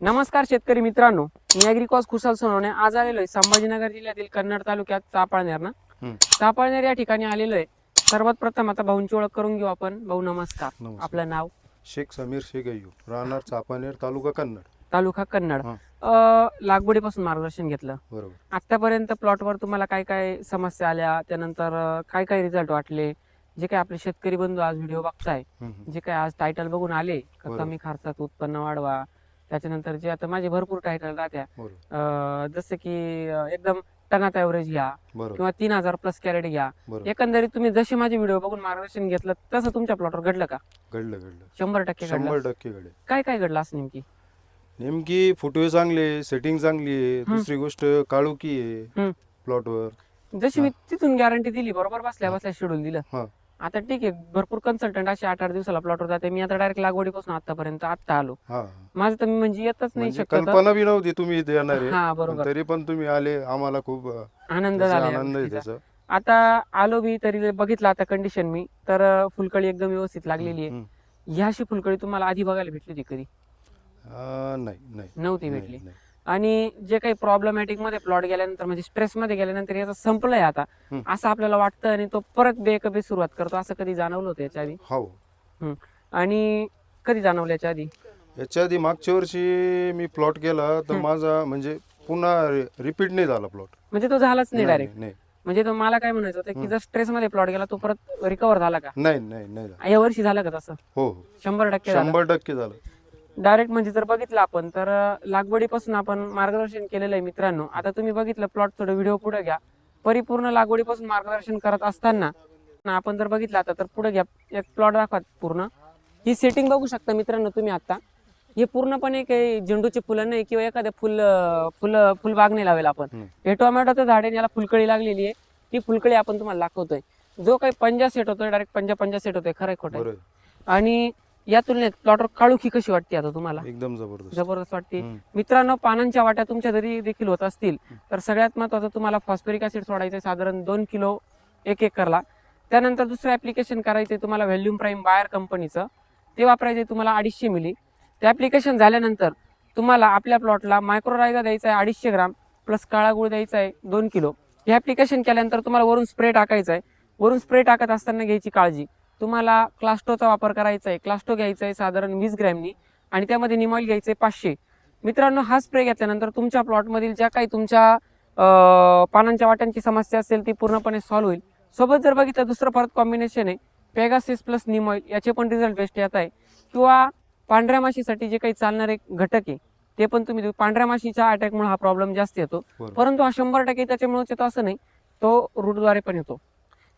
नमस्कार शेतकरी मित्रांनो. मी अॅग्रिकॉस कुशल सोनवणे. आज आलेलो आहे संभाजीनगर जिल्ह्यातील कन्नड तालुक्यात चापाळनेर ना. चापाळनेर या ठिकाणी आलेलो आहे. सर्वात प्रथम आता भाऊंची ओळख करून घेऊ आपण. भाऊ नमस्कार. नमस्कार. आपलं नाव? शेख समीर शेख अय्यूब. राहणार चापानेर तालुका कन्नड. तालुका कन्नड. हा. अं, लागवडीपासून मार्गदर्शन घेतलं. बरोबर. आतापर्यंत प्लॉटवर तुम्हाला काय काय समस्या आल्या? त्यानंतर अं, काय काय रिझल्ट वाटले? जे काय आपले शेतकरी बंधू आज व्हिडिओ बघताय हम्म, हम्म. जे काय आज टायटल बघून आले का बरोबर. कमी खर्चात उत्पन्न वाढवा त्याच्यानंतर जे आता माझे भरपूर टायटल राहत्या. अं, जसं की अं, एकदम टनात ॲव्हरेज घ्या बरोबर. किंवा तीन हजार प्लस कॅरेट घ्या. बरोबर. एकंदरीत तुम्ही जसे माझे व्हिडिओ बघून मार्गदर्शन घेतलं तसं तुमच्या प्लॉटवर घडलं का? घडलं घडलं. शंभर टक्के घडलं. शंभर टक्के घडेल. काय काय घडलं असं नेमकी? नेमकी फुटवे चांगले सेटिंग चांगली आहे. दुसरी गोष्ट काळुकी आहे हम्म. प्लॉटवर जशी मी तिथून गॅरंटी दिली बरोबर बसल्या बसल्या शेड्यूल दिलं. हा. आता ठीक आहे भरपूर कन्सल्टंट असे आठ आठ दिवसाला प्लॉटवर जाते. मी आता डायरेक्ट लागवडीपासून आतापर्यंत आता आलो. हा. माझं तर मी म्हणजे येतच नाही म्हणजे कल्पना बी नव्हती तुम्ही इथे येणार आहे. हा पण बरोबर. तरी पण तुम्ही आले आम्हाला खूप अ, आनंद त्याचा झाला या आनंद आहे गोष्टीचा. त्याचा. आता आलो मी तरी बघितलं आता कंडिशन मी तर अं, फुलकळी एकदम व्यवस्थित लागलेली आहे. हम्म. ही अशी फुलकळी तुम्हाला आधी बघायला भेटली होती कधी? अ, नाही नाही. नव्हती नाही, भेटली. नाही. आणि जे काही प्रॉब्लेमॅटिकमध्ये प्लॉट गेल्यानंतर म्हणजे स्ट्रेस मध्ये गेल्यानंतर याचा संपलंय आता. असं आपल्याला वाटतं आणि तो परत बेकबी सुरुवात करतो. असं कधी जाणवलं होतं याच्या आधी? हो. आणि कधी जाणवलं याच्या आधी? याच्या आधी मागच्या वर्षी मी प्लॉट केला तर. माझा म्हणजे पुन्हा रिपीट नाही झाला प्लॉट म्हणजे तो झालाच नाही डायरेक्ट नाही म्हणजे तो मला काय म्हणायचं होतं की. जर स्ट्रेस मध्ये प्लॉट गेला तो परत रिकवर झाला का? नाही नाही नाही झाला. या वर्षी झालं का तसं? हो हो. शंभर टक्के झालं. शंभर टक्के झालं. डायरेक्ट म्हणजे जर बघितलं आपण तर लागवडीपासून आपण मार्गदर्शन केलेलं आहे मित्रांनो. आता तुम्ही बघितलं प्लॉट थोडं व्हिडिओ पुढे घ्या. परिपूर्ण लागवडीपासून मार्गदर्शन करत असताना आपण जर बघितलं आता तर पुढे घ्या. एक प्लॉट दाखवा पूर्ण. ही सेटिंग बघू शकता मित्रांनो तुम्ही आता. हे पूर्णपणे काही झेंडूची फुलं नाही किंवा एखाद्या फुल फुल फुलबाग नाही लावेल आपण. हे टोमॅटोचं झाड आहे याला फुलकळी लागलेली आहे. ती फुलकळी आपण तुम्हाला दाखवतोय. जो काही पंजा सेट होतोय डायरेक्ट पंजा पंजा सेट होतोय खरंय खोटं आणि या तुलनेत प्लॉटवर काळुखी कशी वाटते आता तुम्हाला? एकदम जबरदस्त. जबरदस्त वाटते. हम्म. मित्रांनो पानांच्या वाट्या तुमच्या जरी देखील होत असतील. तर सगळ्यात महत्वाचं तुम्हाला फॉस्फरिक ऍसिड सोडायचं साधारण दोन किलो एक एकरला. त्यानंतर दुसरं ऍप्लिकेशन करायचं तुम्हाला व्हॅल्यूम प्राईम बायर कंपनीचं ते वापरायचे तुम्हाला अडीचशे मिली ते ऍप्लिकेशन झाल्यानंतर तुम्हाला आपल्या प्लॉटला मायक्रोरायझा द्यायचा आहे अडीचशे ग्राम प्लस काळा गुळ द्यायचा आहे दोन किलो. हे ऍप्लिकेशन केल्यानंतर तुम्हाला वरून स्प्रे टाकायचा आहे वरून स्प्रे टाकत असताना घ्यायची काळजी. तुम्हाला क्लास्टोचा वापर करायचा आहे क्लास्टो घ्यायचा आहे साधारण वीस ग्रॅमनी आणि त्यामध्ये निमॉइल घ्यायचे पाचशे. मित्रांनो हा स्प्रे घेतल्यानंतर तुमच्या प्लॉटमधील ज्या काही तुमच्या पानांच्या वाट्यांची समस्या असेल ती पूर्णपणे सॉल्व्ह होईल. सोबत जर बघितलं दुसरं परत कॉम्बिनेशन आहे पेगासिस प्लस निमॉइल याचे पण रिझल्ट बेस्ट येत आहे. किंवा पांढऱ्या माशीसाठी जे काही चालणारे घटक आहे ते पण तुम्ही देऊ. पांढऱ्या माशीच्या अटॅकमुळे हा प्रॉब्लेम जास्त येतो. परंतु हा शंभर टक्के त्याच्यामुळेच येतो असं नाही तो रूटद्वारे पण येतो.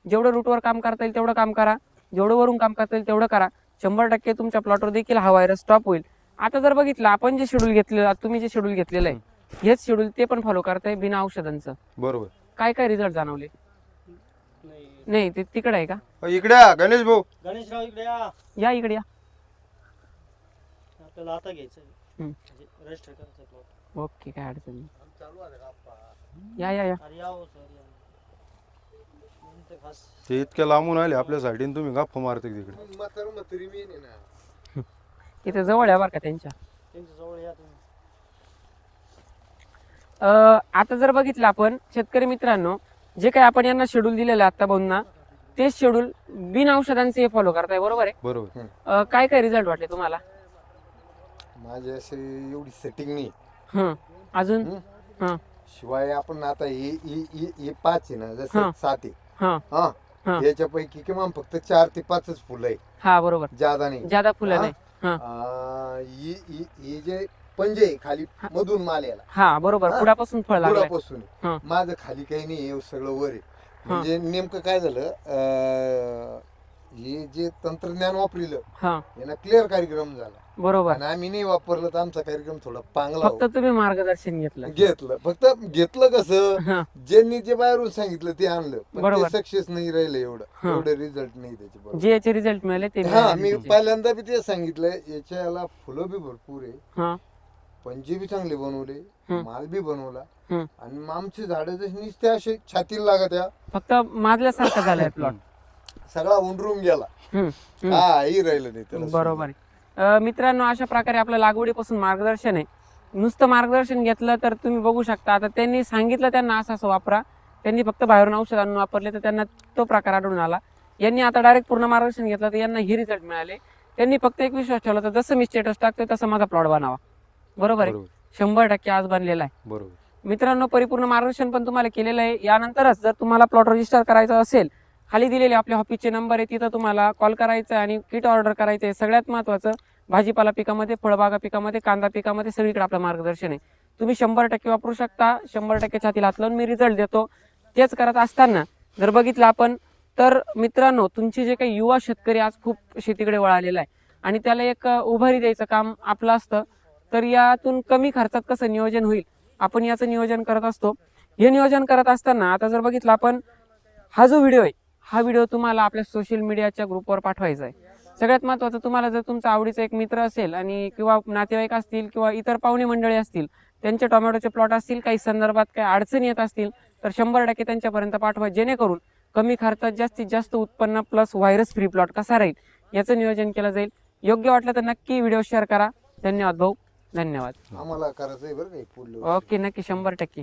जेवढं रूटवर काम करता येईल तेवढं काम करा. जेवढं वरून काम करता येईल तेवढं करा. शंभर टक्के तुमच्या प्लॉटवर देखील हा व्हायरस स्टॉप होईल. आता जर बघितलं आपण जे शेड्यूल घेतलेलं तुम्ही जे शेड्यूल घेतलेलं आहे हेच शेड्यूल ते पण फॉलो करताय बिना औषधांचं. बरोबर. काय काय रिझल्ट जाणवले? नाही ते तिकडे आहे का? अ, इकडे या, गणेश भाऊ. गणेशराव इकडे या. या इकडे या. आपल्याला आता घ्यायचं हम्म. रजिस्टर करायचं plot. ओके काय अडचण नाही. या या या. अरे या हो सर या. म्हणून ते इतक्या लांबून आले आपल्यासाठी आणि तुम्ही गप्प मारते तिकडे. इथे जवळ आहे बरं का त्यांच्या? त्यांच्या जवळ या तुम्ही. अं, आता जर बघितलं आपण शेतकरी मित्रांनो जे काही आपण यांना शेड्यूल दिलेलं आहे आता भाऊंना तेच शेड्यूल बिन औषधांचे फॉलो करताय बरोबर आहे? बरोबर. अं, काय काय रिझल्ट वाटले तुम्हाला? माझी अशी एवढी सेटिंग नाही. हं. अजून? हं? शिवाय आपण आता हे हे- हे- हे पाच आहे ना हा. जसं सात आहे. हं हा हा. याच्यापैकी किमान फक्त चार ते पाचच फुलं आहे हा बरोबर जादा नाही ज्यादा फुलं हा? नाही हा. आ, ही ही- हे जे पंजे आहे खाली हा. मधून माल याला हा बरोबर हा? पुढापासून फळ लागलंय हा. माझं खाली काही नाही हे सगळं वर आहे म्हणजे नेमकं काय झालं अं, हे जे तंत्रज्ञान वापरिलं हा यानं क्लिअर कार्यक्रम झाला बरोबर आणि आम्ही नाही वापरलं तर आमचा कार्यक्रम थोडा पांगला फक्त होता. तुम्ही मार्गदर्शन घेतलं घेतलं फक्त घेतलं कसं हा ज्यांनी जे बाहेरून सांगितलं ते आणलं पण बरोबर. ते सक्सेस नाही राहिलं एवढं हा. एवढं रिझल्ट नाही त्याचे बरोबर. जे याचे रिझल्ट मिळाले ते हा मिळाले मी. पहिल्यांदा बी ते सांगितलं याच्या याला फुलं बी भरपूर आहे हा पंजे बी चांगले बनवले. माल बी बनवला. आणि मग आमची झाडं जशी नुसते असे छातीला लागत या फक्त माजल्यासारखं झालंय प्लॉट सगळा उंडरून गेला. हा ही राहिलं नाही त्याला बरोबर आहे. अं, मित्रांनो अशा प्रकारे आपल्या लागवडीपासून मार्गदर्शन आहे. नुसतं मार्गदर्शन घेतलं तर तुम्ही बघू शकता. आता त्यांनी सांगितलं त्यांना असं असं वापरा. त्यांनी फक्त बाहेरून औषध आणून वापरले तर त्यांना तो प्रकार आढळून आला. यांनी आता डायरेक्ट पूर्ण मार्गदर्शन घेतलं तर यांना ही रिझल्ट मिळाले. त्यांनी फक्त एक विश्वास ठेवला तर जसं मी स्टेटस टाकतोय तसं माझा प्लॉट बनावा. बरोबर आहे? बरोबर. शंभर टक्के आज बनलेला आहे. बरोबर. मित्रांनो परिपूर्ण मार्गदर्शन पण तुम्हाला केलेलं आहे. यानंतरच जर तुम्हाला प्लॉट रजिस्टर करायचा असेल खाली दिलेले आपल्या ऑफिसचे नंबर आहे तिथं तुम्हाला कॉल करायचा आहे आणि किट ऑर्डर करायचं आहे. सगळ्यात महत्त्वाचं भाजीपाला पिकामध्ये फळबागा पिकामध्ये कांदा पिकामध्ये सगळीकडे आपलं मार्गदर्शन आहे. तुम्ही शंभर टक्के वापरू शकता शंभर टक्के छाती हात लावून मी रिझल्ट देतो. तेच करत असताना जर बघितलं आपण तर मित्रांनो तुमचे जे काही युवा शेतकरी आज खूप शेतीकडे वळालेला आहे आणि त्याला एक उभारी द्यायचं काम आपलं असतं तर यातून कमी खर्चात कसं नियोजन होईल? आपण याचं नियोजन करत असतो. हे नियोजन करत असताना आता जर बघितलं आपण हा जो व्हिडिओ आहे हा व्हिडिओ तुम्हाला आपल्या सोशल मीडियाच्या ग्रुपवर पाठवायचा आहे. सगळ्यात महत्त्वाचं तुम्हाला जर तुमचा आवडीचा एक मित्र असेल आणि किंवा नातेवाईक असतील किंवा इतर पाहुणे मंडळी असतील त्यांचे टोमॅटोचे प्लॉट असतील काही संदर्भात काही अडचणी येत असतील तर शंभर टक्के त्यांच्यापर्यंत पाठवा जेणेकरून कमी खर्चात जास्तीत जास्त उत्पन्न प्लस व्हायरस फ्री प्लॉट कसा राहील याचं नियोजन केलं जाईल. योग्य वाटलं तर नक्की व्हिडिओ शेअर करा. धन्यवाद भाऊ. धन्यवाद. आम्हाला करायचं आहे बरं का हे पुढलं ओके नक्की शंभर टक्के.